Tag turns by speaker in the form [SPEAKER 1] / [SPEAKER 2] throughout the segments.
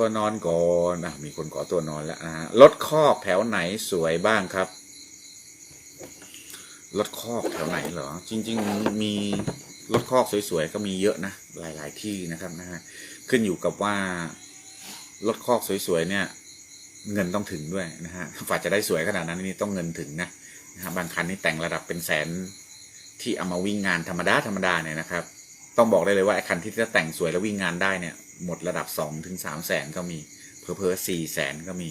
[SPEAKER 1] ตัวนอนก่อนนะมีคนขอตัวนอนแล้วนะฮะรถคอกแถวไหนสวยบ้างครับรถคอกแถวไหนเหรอ จริง ๆ มีรถคอกสวยๆก็มีเยอะนะหลาย ๆ ที่นะครับนะฮะขึ้นอยู่กับว่ารถคอกสวยๆเนี่ย เงินต้องถึงด้วยนะฮะฝ่าจะได้สวยขนาดนั้นนี่ต้องเงินถึงนะนะฮะบางคันนี่แต่งระดับเป็นแสนที่เอามาวิ่งงานธรรมดาธรรมดาเนี่ยนะครับ ต้องบอกได้เลยว่าไอ้คันที่จะแต่งสวยแล้ววิ่งงานได้เนี่ย หมดระดับสองถึงสามแสนก็มีเพอเพอสี่แสนก็มี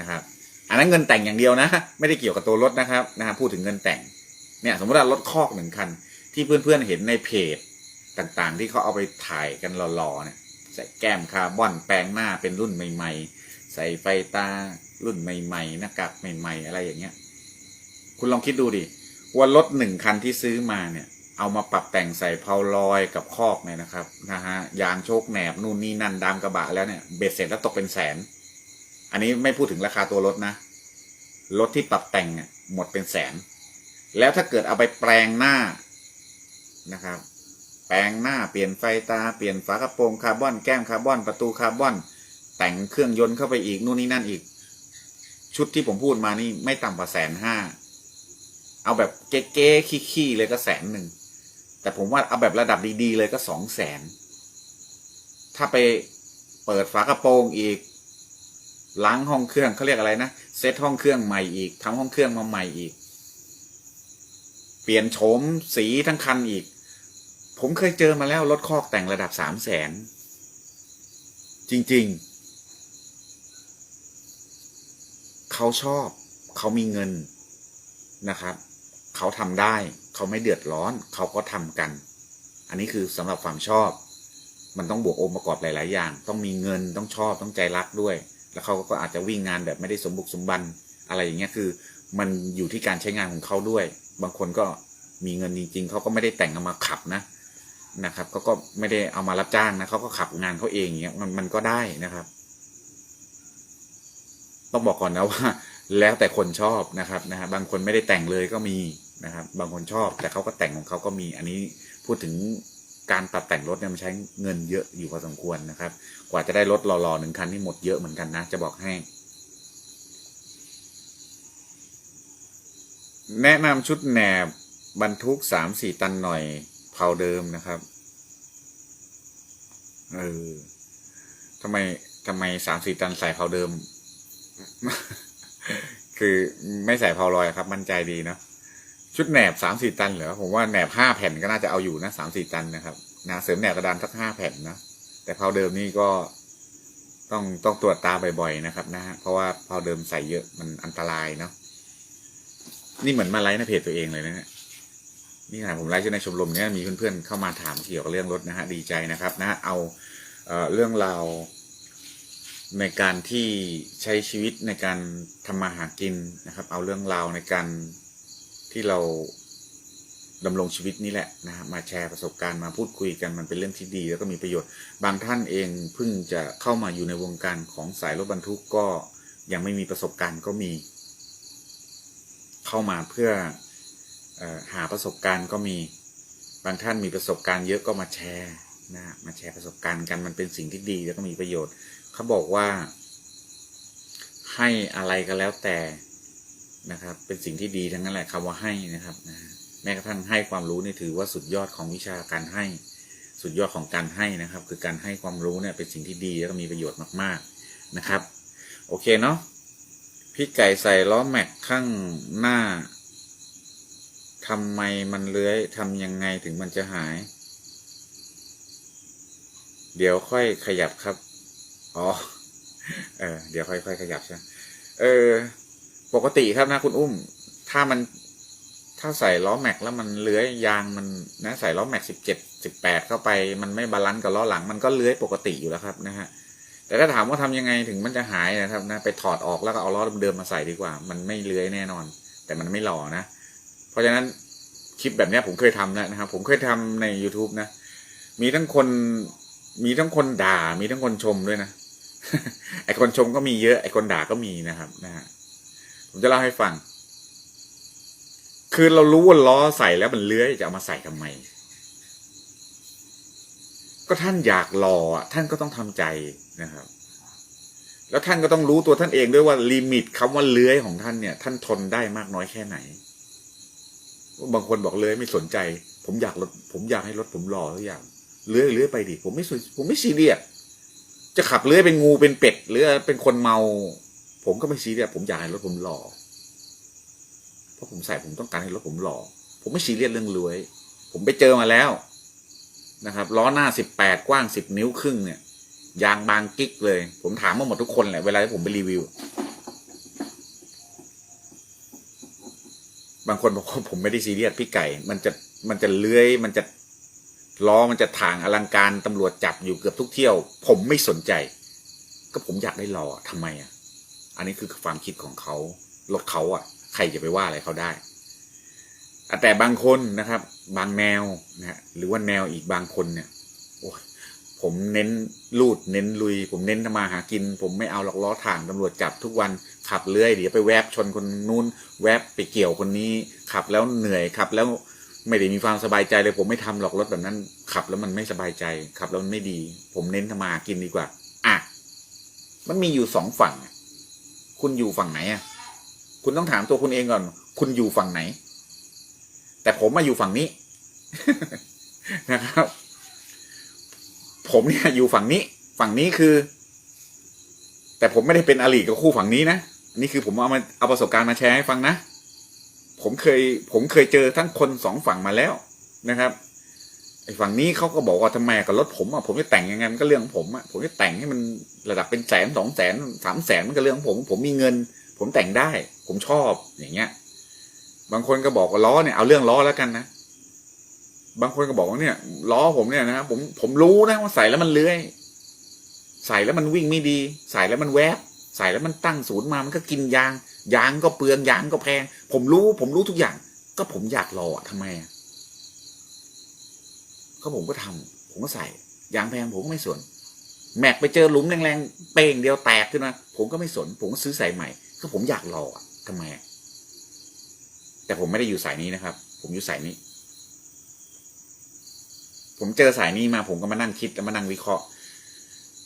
[SPEAKER 1] นะครับ อันนั้นเงินแต่งอย่างเดียวนะ ไม่ได้เกี่ยวกับตัวรถนะครับนะฮะพูดถึงเงินแต่งเนี่ยสมมติว่ารถคอกหนึ่งคัน ที่เพื่อนๆเห็นในเพจต่างๆ ที่เขาเอาไปถ่ายกันหล่อๆเนี่ยใส่แก้มคาร์บอนแปลงหน้าเป็นรุ่นใหม่ ๆ ใส่ไฟตารุ่นใหม่ๆหน้ากากใหม่ ๆ อะไรอย่างเงี้ย คุณลองคิดดูดิว่ารถหนึ่งคันที่ซื้อมาเนี่ย เอามาปรับแต่งใส่เพลาลอยกับคอกเนี่ยนะครับนะฮะยางโชคแหนบนู่นนี่นั่นดามกระบะแล้วเนี่ยเบ็ดเสร็จแล้วตกเป็นแสน อันนี้ไม่พูดถึงราคาตัวรถนะรถที่ปรับแต่งเนี่ยหมดเป็นแสน แล้วถ้าเกิดเอาไปแปลงหน้านะครับ แปลงหน้าเปลี่ยนไฟตาเปลี่ยนฝากระโปรงคาร์บอนแก้มคาร์บอนประตูคาร์บอน แต่งเครื่องยนต์เข้าไปอีกนู่นนี่นั่นอีก ชุดที่ผมพูดมานี่ไม่ต่ำกว่าแสนห้าเอาแบบเก๊ๆขี้ๆเลยก็แสนหนึ่ง แต่ผมว่าเอาแบบระดับดี ๆ เลยก็สองแสนถ้าไปเปิดฝากระโปรงอีกล้างห้องเครื่องเขาเรียกอะไรนะเซตห้องเครื่องใหม่อีกทำห้องเครื่องมาใหม่อีก เปลี่ยนโฉมสีทั้งคันอีก ผมเคยเจอมาแล้วรถคอกแต่งระดับสามแสนจริง ๆ เขาชอบ เขามีเงินนะครับ เขาทำได้ เขาไม่เดือดร้อนเขาก็ทำกัน อันนี้คือสำหรับความชอบ มันต้องบวกองค์ประกอบหลาย ๆ อย่าง ต้องมีเงินต้องชอบต้องใจรักด้วย แล้วเขาก็อาจจะวิ่งงานแบบไม่ได้สมบุกสมบันอะไรอย่างเงี้ยคือมันอยู่ที่การใช้งานของเขาด้วย บางคนก็มีเงินจริง ๆ เขาก็ไม่ได้แต่งเอามาขับนะนะครับเขาก็ไม่ได้เอามารับจ้างนะเขาก็ขับงานเขาเองอย่างเงี้ยมันมันก็ได้นะครับ ต้องบอกก่อนนะว่า แล้วแต่คนชอบนะครับนะฮะบางคนไม่ได้แต่งเลยก็มี นะครับ บางคนชอบแต่เขาก็แต่งของเขาก็มีอันนี้พูดถึงการตัดแต่งรถเนี่ยมันใช้เงินเยอะอยู่พอสมควรนะครับ กว่าจะได้รถหล่อๆหนึ่งคันนี่หมดเยอะเหมือนกันนะ จะบอกให้ แนะนำชุดแหนบบรรทุกสามสี่ตันหน่อยเผาเดิมนะครับเออทำไมทำไมสามสี่ตันใส่เผาเดิม คือไม่ใส่เผาลอยครับ มั่นใจดีเนาะ ชุดแหนบสามสี่ตันเหรอผมว่าแหนบห้าแผ่นก็น่าจะเอาอยู่นะสามสี่ตันนะครับนะเสริมแหนบกระดานสักห้าแผ่นนะแต่เผาเดิมนี่ก็ต้องต้องตรวจตาบ่อยๆนะครับ นะฮะเพราะว่าเผาเดิมใส่เยอะมันอันตรายเนาะนี่เหมือนมาไลฟ์ในเพจตัวเองเลยนะฮะนี่นะผมไลฟ์ในชมรมเนี้ยมีเพื่อนๆเข้ามาถามเกี่ยวกับเรื่องรถนะฮะดีใจนะครับ นะเอาเอ่อเรื่องราวในการที่ใช้ชีวิตในการทำมาหากินนะครับ เอาเรื่องราวในการ ที่เราดำรงชีวิตนี่แหละนะฮะมาแชร์ประสบการณ์มาพูดคุยกันมันเป็นเรื่องที่ดี แล้วก็มีประโยชน์ บางท่านเองเพิ่งจะเข้ามาอยู่ในวงการของสายรถบรรทุกก็ยังไม่มีประสบการณ์ก็มี เข้ามาเพื่ออหาประสบการณ์ก็มี บางท่านมีประสบการณ์เยอะก็มาแชร์นะมาแชร์ประสบการณ์กันมันเป็นสิ่งที่ดีแล้วก็มีประโยชน์ เขาบอกว่า ให้อะไรก็แล้วแต่ นะครับ เป็นสิ่งที่ดีทั้งนั้นแหละคำว่าให้นะครับนะแม้กระทั่งให้ความรู้นี่ถือว่าสุดยอดของวิชาการให้ สุดยอดของการให้นะครับ คือการให้ความรู้เนี่ยเป็นสิ่งที่ดีแล้วก็มีประโยชน์มากๆนะครับ โอเคเนาะพี่ไก่ใส่ล้อแม็กข้างหน้าทำไมมันเลื้อยทำยังไงถึงมันจะหาย เดี๋ยวค่อยขยับครับ อ๋อ เออ เดี๋ยวค่อยๆขยับใช่เออ ปกติครับนะคุณอุ้ม ถ้ามันถ้าใส่ล้อแม็กแล้วมันเลื้อยยางมันนะใส่ล้อแม็กสิบเจ็ดสิบแปดเข้าไป มันไม่บาลานซ์กับล้อหลังมันก็เลื้อยปกติอยู่แล้วครับนะฮะแต่ถ้าถามว่าทำยังไงถึงมันจะหายนะครับนะไปถอดออกแล้วก็เอาล้อเดิมมาใส่ดีกว่า มันไม่เลื้อยแน่นอน แต่มันไม่หล่อนะ เพราะฉะนั้นคลิปแบบนี้ผมเคยทำนะครับ ผมเคยทำใน youtube นะ มีทั้งคนมีทั้งคนด่า มีทั้งคนชมด้วยนะไอคนชมก็มีเยอะไอคนด่าก็มีนะครับนะฮะ ผมจะเล่าให้ฟัง คือเรารู้ว่าล้อใส่แล้วมันเลื้อยจะเอามาใส่ทำไม ก็ท่านอยากหล่อท่านก็ต้องทำใจนะครับ แล้วท่านก็ต้องรู้ตัวท่านเองด้วยว่าลิมิตคำว่าเลื้อยของท่านเนี่ย ท่านทนได้มากน้อยแค่ไหน บางคนบอกเลื้อยไม่สนใจ ผมอยากรถผมอยากให้รถผมหล่อทุกอย่างเลื้อยเลื้อยไปดิผมไม่สผมไม่ซีเรียสจะขับเลื้อยเป็นงูเป็นเป็ดหรือเป็นคนเมา ผมก็ไม่ซีเรียสผมอยากให้รถผมหล่อเพราะผมใส่ผมต้องการให้รถผมหล่อผมไม่ซีเรียสเรื่องเลื้อยผมไปเจอมาแล้วนะครับล้อหน้าสิบแปดกว้างสิบนิ้วครึ่งเนี่ยยางบางกิ๊กเลย ผมถามมาหมดทุกคนแหละเวลาที่ผมไปรีวิว บางคนบอกว่าผมไม่ได้ซีเรียสพี่ไก่ มันจะมันจะเลื้อยมันจะล้อมันจะถ่างอลังการตำรวจจับอยู่เกือบทุกเที่ยว ผมไม่สนใจ ก็ผมอยากได้ล้อทำไมอะ อันนี้คือความคิดของเขารถเขาอะ ใครจะไปว่าอะไรเขาได้ แต่บางคนนะครับ บางแนวนะฮะหรือว่าแนวอีกบางคนเนี่ยโอ้ยผมเน้นลูดเน้นลุย ผมเน้นทำมาหากิน ผมไม่เอาหลอกล้อถ่างตำรวจจับทุกวันขับเรื่อยเดี๋ยวไปแวบชนคนนู้น แวบไปเกี่ยวคนนี้ ขับแล้วเหนื่อยขับแล้วไม่ได้มีความสบายใจเลย ผมไม่ทำหรอกรถแบบนั้น ขับแล้วมันไม่สบายใจ ขับแล้วมันไม่ดี ผมเน้นทำมาหากินดีกว่า อะ มันมีอยู่สองฝั่ง คุณอยู่ฝั่งไหนอะ คุณต้องถามตัวคุณเองก่อน คุณอยู่ฝั่งไหน แต่ผมมาอยู่ฝั่งนี้ นะครับ ผมเนี่ยอยู่ฝั่งนี้ ฝั่งนี้คือ แต่ผมไม่ได้เป็นอลีกับคู่ฝั่งนี้นะนี่คือผมเอามาเอาประสบการณ์มาแชร์ให้ฟังนะ ผมเคย ผมเคยเจอทั้งคนสองฝั่งมาแล้วนะครับ ไอ้ฝั่งนี้เขาก็บอกว่าทำไมกับรถผมอะผมจะแต่งยังไงมันก็เรื่องของผมอะผมจะแต่งให้มันระดับเป็นแสนสองแสนสามแสนมันก็เรื่องของผม ผมมีเงิน ผมแต่งได้ ผมชอบอย่างเงี้ย บางคนก็บอกว่าล้อเนี่ยเอาเรื่องล้อแล้วกันนะบางคนก็บอกว่าเนี่ยล้อผมเนี่ยนะครับผมผมรู้นะว่าใส่แล้วมันเลื้อยใส่แล้วมันวิ่งไม่ดี ใส่แล้วมันแวบใส่แล้วมันตั้งศูนย์มามันก็กินยาง ยางก็เปลืองยางก็แพง ผมรู้ ผมรู้ทุกอย่าง ก็ผมอยากรออะทำไมอะ ก็ผมก็ทำผมก็ใส่ยางแพงผมก็ไม่สน แม็กไปเจอหลุมแรงๆเป้งเดียวแตกขึ้นมาผมก็ไม่สน ผมก็ซื้อใส่ใหม่ก็ผมอยากรออะทำไมแต่ผมไม่ได้อยู่สายนี้นะครับ ผมอยู่สายนี้ ผมเจอสายนี้มาผมก็มานั่งคิดมานั่งวิเคราะห์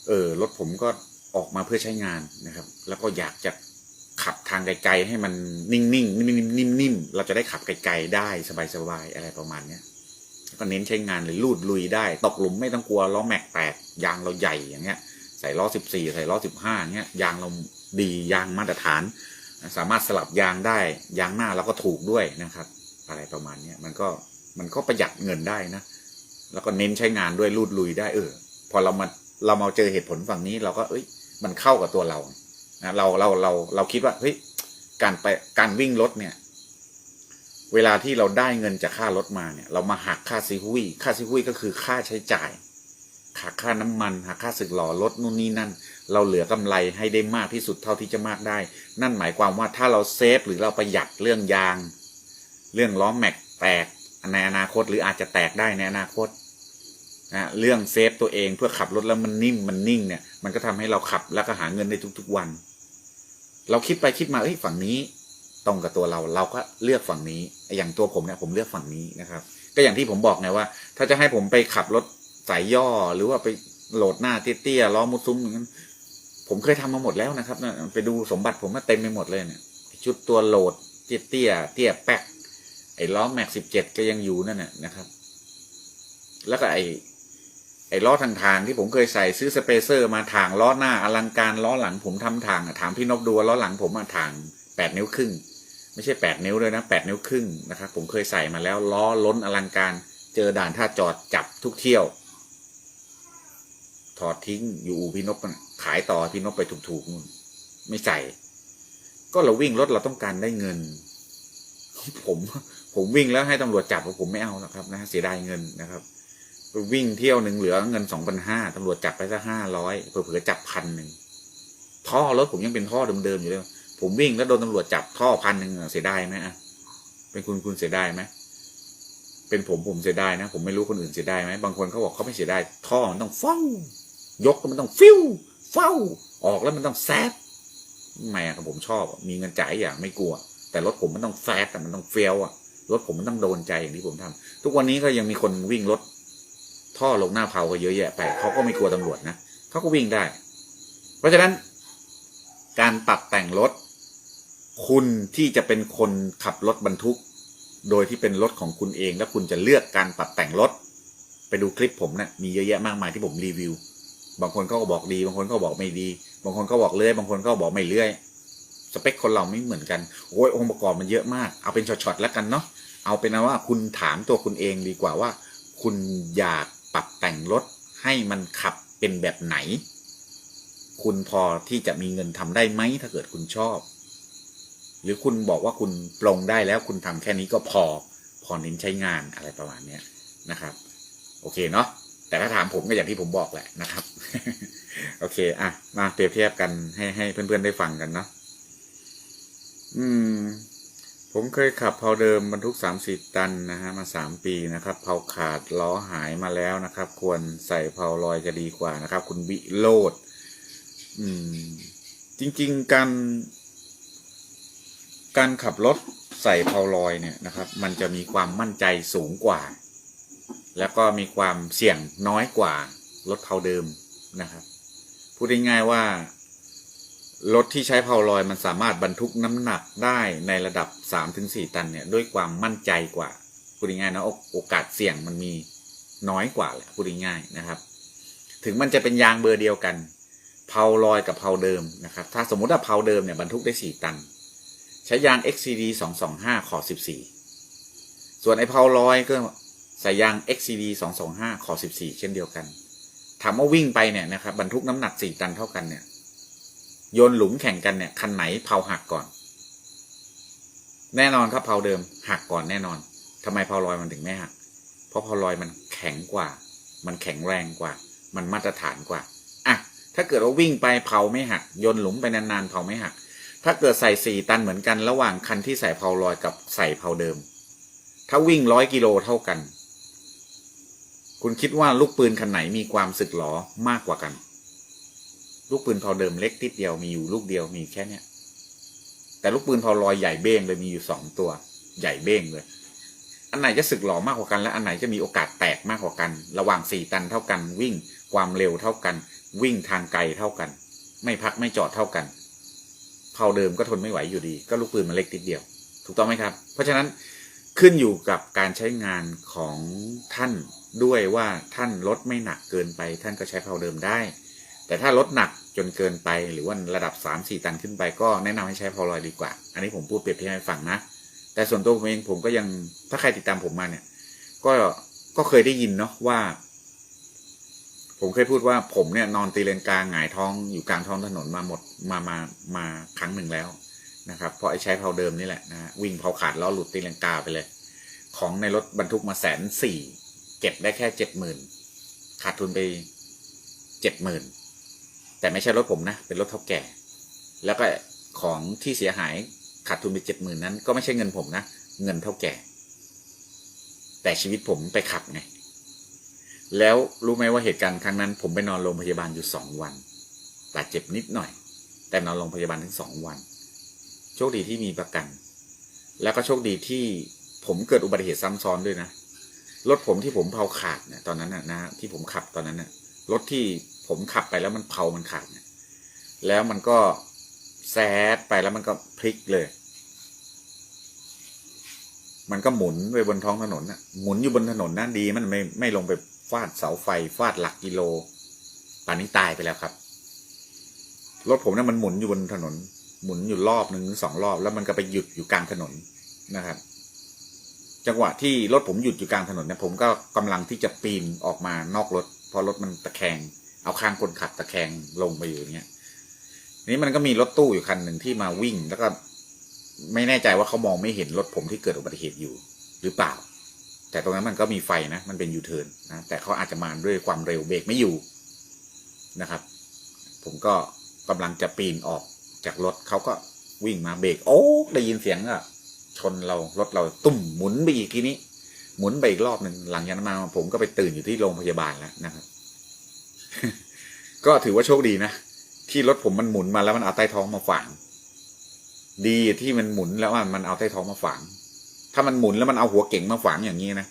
[SPEAKER 1] เออรถผมก็ออกมาเพื่อใช้งานนะครับ แล้วก็อยากจะขับทางไกลๆให้มันนิ่งๆนิ่มๆนิ่มๆเราจะได้ขับไกลๆได้สบายๆอะไรประมาณเนี้ย ก็เน้นใช้งานเลยลูดลุยได้ ตกหลุมไม่ต้องกลัวล้อแม็กแตกยางเราใหญ่อย่างเงี้ย ใส่ล้อสิบสี่ใส่ล้อสิบห้าเงี้ยยางเราดียางมาตรฐาน สามารถสลับยางได้ ยางหน้าเราก็ถูกด้วยนะครับ อะไรประมาณนี้มันก็มันก็ประหยัดเงินได้นะ แล้วก็เน้นใช้งานด้วยรูดลุยได้เออ พอเรามาเรามาเจอเหตุผลฝั่งนี้เราก็เอ้ย มันเข้ากับตัวเรานะเราเราเราเราคิดว่าเฮ้ยการไปการวิ่งรถเนี่ย เวลาที่เราได้เงินจากค่ารถมาเนี่ย เรามาหักค่าซีฮุยค่าซีฮุยก็คือค่าใช้จ่ายหักค่าน้ำมันหักค่าสึกหล่อรถนู่นนี่นั่น เราเหลือกำไรให้ได้มากที่สุดเท่าที่จะมากได้ นั่นหมายความว่าถ้าเราเซฟหรือเราประหยัดเรื่องยาง เรื่องล้อแม็กแตกในอนาคตหรืออาจจะแตกได้ในอนาคตนะเรื่องเซฟตัวเองเพื่อขับรถแล้วมันนิ่มมันนิ่งเนี่ยมันก็ทำให้เราขับแล้วก็หาเงินได้ทุกๆวัน เราคิดไปคิดมาเอ้ยฝั่งนี้ ตรงกับตัวเราเราก็เลือกฝั่งนี้ อย่างตัวผมเนี่ยผมเลือกฝั่งนี้นะครับ ก็อย่างที่ผมบอกไงว่า ถ้าจะให้ผมไปขับรถสายย่อหรือว่าไปโหลดหน้าเตี้ยๆล้อมุดซุ้มอย่างนั้นผมเคยทำมาหมดแล้วนะครับนะไปดูสมบัติผมมาเต็มไปหมดเลยเนี่ยชุดตัวโหลดเตี้ยเตี้ยเตี้ยแป๊กไอ้ล้อแม็กสิบเจ็ดก็ยังอยู่นั่นน่ะนะครับ แล้วก็ไอ้ไอ้ล้อทางทางที่ผมเคยใส่ซื้อสเปเซอร์มาถางล้อหน้าอลังการล้อหลังผมทำทางถามพี่นกดูว่าล้อหลังผมมาทางแปดนิ้วครึ่ง ไม่ใช่แปดนิ้วเลยนะแปดนิ้วครึ่งนะครับ ผมเคยใส่มาแล้วล้อล้นอลังการ เจอด่านท่าจอดจับทุกเที่ยว ถอดทิ้งอยู่อู่พี่นกขายต่อพี่นกไปถูกๆนู่นไม่ใส่ ก็เราวิ่งรถเราต้องการได้เงิน ผมผมวิ่งแล้วให้ตำรวจจับผมไม่เอาหรอกครับนะเสียดายเงินนะครับ วิ่งเที่ยวหนึ่งเหลือเงินสองพันห้าตำรวจจับไปสักห้าร้อยเผื่อจับพันหนึ่งท่อรถผมยังเป็นท่อเดิมๆอยู่เลย ผมวิ่งแล้วโดนตำรวจจับท่อพันหนึ่งเสียดายไหมอะเป็นคุณคุณเสียดายไหมเป็นผมผมเสียดายนะ ผมไม่รู้คนอื่นเสียดายไหมบางคนเขาบอกเขาไม่เสียดายท่อมันต้องเฝ้ายกมันต้องฟิวเฝ้า ออกแล้วมันต้องแซดไม่อะครับผมชอบ มีเงินจ่ายอย่างไม่กลัว แต่รถผมมันต้องแซดแต่มันต้องเฟี้ยวอะรถผมมันต้องโดนใจอย่างที่ผมทำทุกวันนี้ก็ยังมีคนวิ่งรถ ท่อลงหน้าเผาก็เยอะแยะไปเขาก็ไม่กลัวตำรวจนะเขาก็วิ่งได้ เพราะฉะนั้น การปรับแต่งรถ คุณที่จะเป็นคนขับรถบรรทุก โดยที่เป็นรถของคุณเอง แล้วคุณจะเลือกการปรับแต่งรถ ไปดูคลิปผมนะ่ะมีเยอะแยะมากมายที่ผมรีวิว บางคนก็บอกดี บางคนก็บอกไม่ดี บางคนก็บอกเลื่อย บางคนก็บอกไม่เลื่อย สเปคคนเราไม่เหมือนกัน โอ้ยองค์ประกอบมันเยอะมาก เอาเป็นช็อตๆแล้วกันเนาะ เอาเป็นว่าคุณถามตัวคุณเองดีกว่าว่า คุณอยากปรับแต่งรถให้มันขับเป็นแบบไหน คุณพอที่จะมีเงินทำได้ไหมถ้าเกิดคุณชอบ หรือคุณบอกว่าคุณปรงได้แล้วคุณทำแค่นี้ก็พอ พอเน้นใช้งานอะไรประมาณเนี้ยนะครับ โอเคเนาะแต่ถ้าถามผมก็อย่างที่ผมบอกแหละนะครับ โอเค อะ มาเปรียบเทียบกันให้ให้เพื่อนๆได้ฟังกันเนาะอืม ผมเคยขับเพาเดิมบรรทุกสามสิบตันนะฮะมาสามปีนะครับเพาขาดล้อหายมาแล้วนะครับ ควรใส่เพาลอยจะดีกว่านะครับ คุณวิโรดอืม จริง ๆ การ การขับรถใส่เพาลอยเนี่ยนะครับ มันจะมีความมั่นใจสูงกว่า แล้วก็มีความเสี่ยงน้อยกว่ารถเพาเดิมนะครับ พูดง่ายๆว่ารถที่ใช้เพาลอยมันสามารถบรรทุกน้ำหนักได้ในระดับ 3-4 ตันเนี่ยด้วยความมั่นใจกว่าพูดง่ายๆนะโอโอกาสเสี่ยงมันมีน้อยกว่าแหละพูดง่ายๆนะครับ ถึงมันจะเป็นยางเบอร์เดียวกันเพาลอยกับเพาเดิมนะครับ ถ้าสมมุติว่าเพาเดิมเนี่ยบรรทุกได้ 4 ตัน ใช้ยาง XCD 225 ขอ 14 ส่วนไอ้เพาลอยก็ใส่ยาง XCD 225 ขอ 14 เช่นเดียวกัน ถามว่าวิ่งไปเนี่ยนะครับบรรทุกน้ำหนัก 4 ตันเท่ากันเนี่ยโยนหลุมแข่งกันเนี่ยคันไหนเผาหักก่อน แน่นอนครับเผาเดิมหักก่อนแน่นอนทำไมเผาลอยมันถึงไม่หัก เพราะเผาลอยมันแข็งกว่า มันแข็งแรงกว่า มันมาตรฐานกว่าอะถ้าเกิดว่าวิ่งไปเผาไม่หักโยนหลุมไปนานๆเผาไม่หัก ถ้าเกิดใส่สี่ตันเหมือนกันระหว่างคันที่ใส่เผาลอยกับใส่เผาเดิม ถ้าวิ่งร้อยกิโลเท่ากัน คุณคิดว่าลูกปืนคันไหนมีความสึกหรอมากกว่ากัน ลูกปืนเผาเดิมเล็กติดเดียวมีอยู่ลูกเดียวมีแค่เนี้ยแต่ลูกปืนเผาลอยใหญ่เบ้งเลยมีอยู่สองตัว ใหญ่เบ้งเลย อันไหนจะสึกหลอมากกว่ากัน และอันไหนจะมีโอกาสแตกมากกว่ากัน ระหว่างสี่ตันเท่ากัน วิ่งความเร็วเท่ากัน วิ่งทางไกลเท่ากัน ไม่พักไม่จอดเท่ากัน เผาเดิมก็ทนไม่ไหวอยู่ดี ก็ลูกปืนมันเล็กติดเดียว ถูกต้องไหมครับ เพราะฉะนั้นขึ้นอยู่กับการใช้งานของท่านด้วยว่าท่านลดไม่หนักเกินไป ท่านก็ใช้เผาเดิมได้ แต่ถ้าลดหนักจนเกินไปหรือว่าระดับ 3 4 ตันขึ้นไปก็แนะนำให้ใช้พอลอยดีกว่า อันนี้ผมพูดเปรียบเทียบให้ฟังนะ แต่ส่วนตัวผมเองผมก็ยังถ้าใครติดตามผมมาเนี่ยก็ก็เคยได้ยินเนาะว่า ผมเคยพูดว่าผมเนี่ยนอนตีเลนกลางหงายท้องอยู่กลางท้องถนนมาหมดมามามาครั้งหนึ่งแล้วนะครับเพราะไอ้ใช้เพาเดิมนี่แหละนะวิ่งเพาขาดล้อหลุดตีเลนกาไปเลย ของในรถบรรทุกมาแสนสี่เก็บได้แค่เจ็ดหมื่นขาดทุนไปเจ็ดหมื่นแต่ไม่ใช่รถผมนะเป็นรถเท่าแก่ แล้วก็ของที่เสียหายขาดทุนไปเจ็ดหมื่นนั้น ก็ไม่ใช่เงินผมนะเงินเท่าแก่ แต่ชีวิตผมไปขับไง แล้วรู้ไหมว่าเหตุการณ์ครั้งนั้น ผมไปนอนโรงพยาบาลอยู่สองวันบาดเจ็บนิดหน่อย แต่นอนโรงพยาบาลถึงสองวัน โชคดีที่มีประกัน แล้วก็โชคดีที่ผมเกิดอุบัติเหตุซ้ำซ้อนด้วยนะ รถผมที่ผมเผาขาดเนี่ยตอนนั้นนะนะที่ผมขับตอนนั้นน่ะรถที่ผมขับไปแล้วมันเผามันขาดเนี่ยแล้วมันก็แซดไปแล้วมันก็พลิกเลย มันก็หมุนไปบนท้องถนนน่ะ หมุนอยู่บนถนนนั่นดีมันไม่ไม่ลงไป ฟาดเสาไฟ ฟาดหลักกิโลป่านนี้ตายไปแล้วครับ รถผมเนี่ยมันหมุนอยู่บนถนน หมุนอยู่รอบหนึ่งหรือสองรอบ แล้วมันก็ไปหยุดอยู่กลางถนนนะครับ จังหวะที่รถผมหยุดอยู่กลางถนนเนี่ยผมก็กำลังที่จะปีนออกมานอกรถเพราะรถมันตะแคง เอาข้างคนขับตะแคงลงไปอยู่อย่างเงี้ยนี้มันก็มีรถตู้อยู่คันหนึ่งที่มาวิ่งแล้วก็ ไม่แน่ใจว่าเขามองไม่เห็นรถผมที่เกิดอุบัติเหตุอยู่ หรือเปล่า แต่ตรงนั้นมันก็มีไฟนะ มันเป็นยูเทิร์นนะ แต่เขาอาจจะมาด้วยความเร็วเบรกไม่อยู่นะครับ ผมก็กำลังจะปีนออกจากรถเขาก็วิ่งมาเบรกโอ้ได้ยินเสียงอะชนเรารถเราตุ่มหมุนไปอีกทีนี้ หมุนไปอีกรอบหนึ่งหลังจากนั้นมา ผมก็ไปตื่นอยู่ที่โรงพยาบาลแล้วนะครับ ก็ถือว่าโชคดีนะที่รถผมมันหมุนมาแล้วมันเอาใต้ท้องมาฝังดีที่มันหมุนแล้วมันเอาใต้ท้องมาฝัง ถ้ามันหมุนแล้วมันเอาหัวเก๋งมาฝังอย่างนี้นะ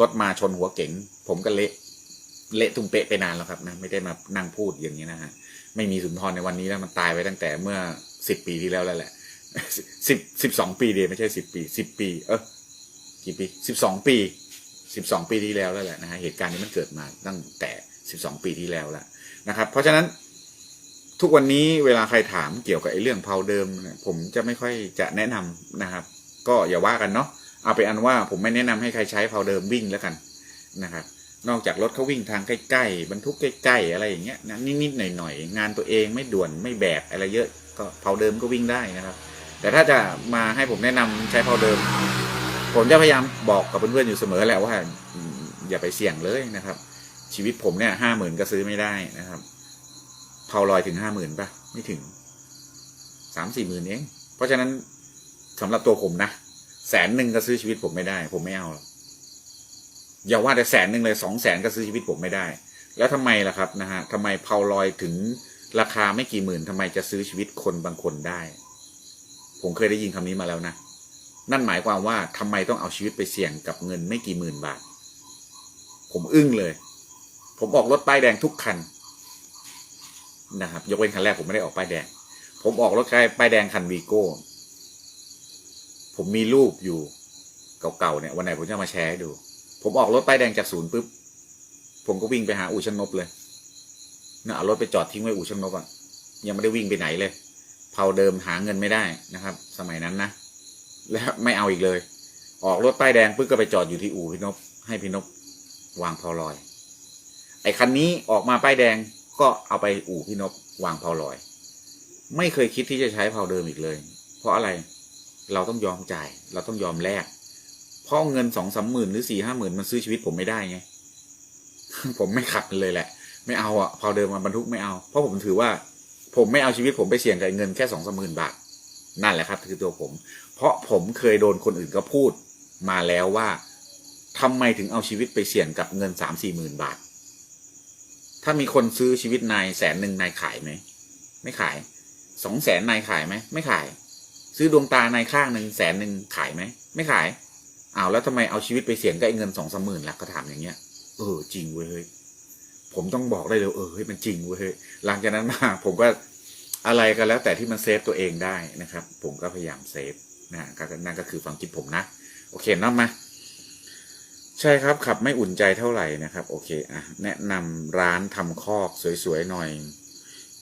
[SPEAKER 1] รถมาชนหัวเก๋งผมก็เละเละตุ้มเปะไปนานแล้วครับนะไม่ได้มานั่งพูดอย่างนี้นะฮะไม่มีสุนทรในวันนี้แล้วมันตายไปตั้งแต่เมื่อสิบปีที่แล้วแล้วแหละสิบสิบสองปีเดียวไม่ใช่สิบปีสิบปี เออกี่ปีสิบสองปีสิบสองปีที่แล้วแล้วแหละนะฮะเหตุการณ์นี้มันเกิดมาตั้งแต่สิบสองปีที่แล้วแล้วนะครับ เพราะฉะนั้นทุกวันนี้เวลาใครถามเกี่ยวกับไอ้เรื่องเพาเดิม ผมจะไม่ค่อยจะแนะนำนะครับ ก็อย่าว่ากันเนาะ เอาไปอันว่าผมไม่แนะนำให้ใครใช้เพาเดิมวิ่งแล้วกันนะครับ นอกจากรถเขาวิ่งทางใกล้ๆบรรทุกใกล้ๆอะไรอย่างเงี้ยนะนิดๆหน่อยๆงานตัวเองไม่ด่วนไม่แบกอะไรเยอะก็เพาเดิมก็วิ่งได้นะครับ แต่ถ้าจะมาให้ผมแนะนำใช้เพาเดิม ผมจะพยายามบอกกับเพื่อนๆอยู่เสมอแหละว่าอย่าไปเสี่ยงเลยนะครับ ชีวิตผมเนี่ยห้าหมื่นก็ซื้อไม่ได้นะครับเผาลอยถึงห้าหมื่นปะไม่ถึงสามสี่หมื่นเองเพราะฉะนั้นสำหรับตัวผมนะ แสนหนึ่งก็ซื้อชีวิตผมไม่ได้ ผมไม่เอาหรอกอย่าว่าแต่แสนหนึ่งเลยสองแสนก็ซื้อชีวิตผมไม่ได้ แล้วทำไมล่ะครับนะฮะทำไมเผาลอยถึงราคาไม่กี่หมื่นทำไมจะซื้อชีวิตคนบางคนได้ ผมเคยได้ยินคำนี้มาแล้วนะ นั่นหมายความว่าทำไมต้องเอาชีวิตไปเสี่ยงกับเงินไม่กี่หมื่นบาท ผมอึ้งเลย ผมออกรถป้ายแดงทุกคันนะครับ ยกเว้นคันแรกผมไม่ได้ออกป้ายแดง ผมออกรถป้ายแดงคันวีโก้ ผมมีรูปอยู่เก่าๆเนี่ยวันไหนผมจะมาแชร์ให้ดู ผมออกรถไป้ยแดงจากศูนย์ปุ๊บผมก็วิ่งไปหาอู่ช่างนบเลยนะเอารถไปจอดทิ้งไว้อู่ช่างนบอะยังไม่ได้วิ่งไปไหนเลย เผาเดิมหาเงินไม่ได้นะครับ สมัยนั้นนะแล้วไม่เอาอีกเลย ออกรถป้ายแดงปุ๊บก็ไปจอดอยู่ที่อู่พี่นพให้พี่นพวางเผาลอย ไอ้คันนี้ออกมาป้ายแดงก็เอาไปอู่พี่นพวางเผาลอย ไม่เคยคิดที่จะใช้เผาเดิมอีกเลย เพราะอะไร เราต้องยอมจ่าย เราต้องยอมแลกเพราะเงินสองสามหมื่นหรือสี่ห้าหมื่นมันซื้อชีวิตผมไม่ได้ไงผมไม่ขับเลยแหละ ไม่เอาอะเผาเดิมมาบรรทุกไม่เอา เพราะผมถือว่า ผมไม่เอาชีวิตผมไปเสี่ยงกับเงินแค่สองสามหมื่นบาทนั่นแหละครับ คือตัวผม เพราะผมเคยโดนคนอื่นก็พูดมาแล้วว่าทำไมถึงเอาชีวิตไปเสี่ยงกับเงินสามสี่หมื่นบาท ถ้ามีคนซื้อชีวิตนายแสนหนึ่งนายขายไหมไม่ขายสองแสนนายขายไหมไม่ขาย ซื้อดวงตาในข้างหนึ่งแสนหนึ่งขายไหมไม่ขายอ้าวแล้วทำไมเอาชีวิตไปเสี่ยงกับไอ้เงินสองสามหมื่นล่ะก็ถามอย่างเงี้ยเออจริงเว้ยเฮ้ยผมต้องบอกได้เลยเออเฮ้ยมันจริงเว้ยหลังจากนั้นมาผมก็อะไรก็แล้วแต่ที่มันเซฟตัวเองได้นะครับ ผมก็พยายามเซฟนะนั่นก็คือความคิดผมนะ โอเคนะมา ใช่ครับขับไม่อุ่นใจเท่าไหร่นะครับ โอเคอะแนะนำร้านทำคอกสวยๆหน่อย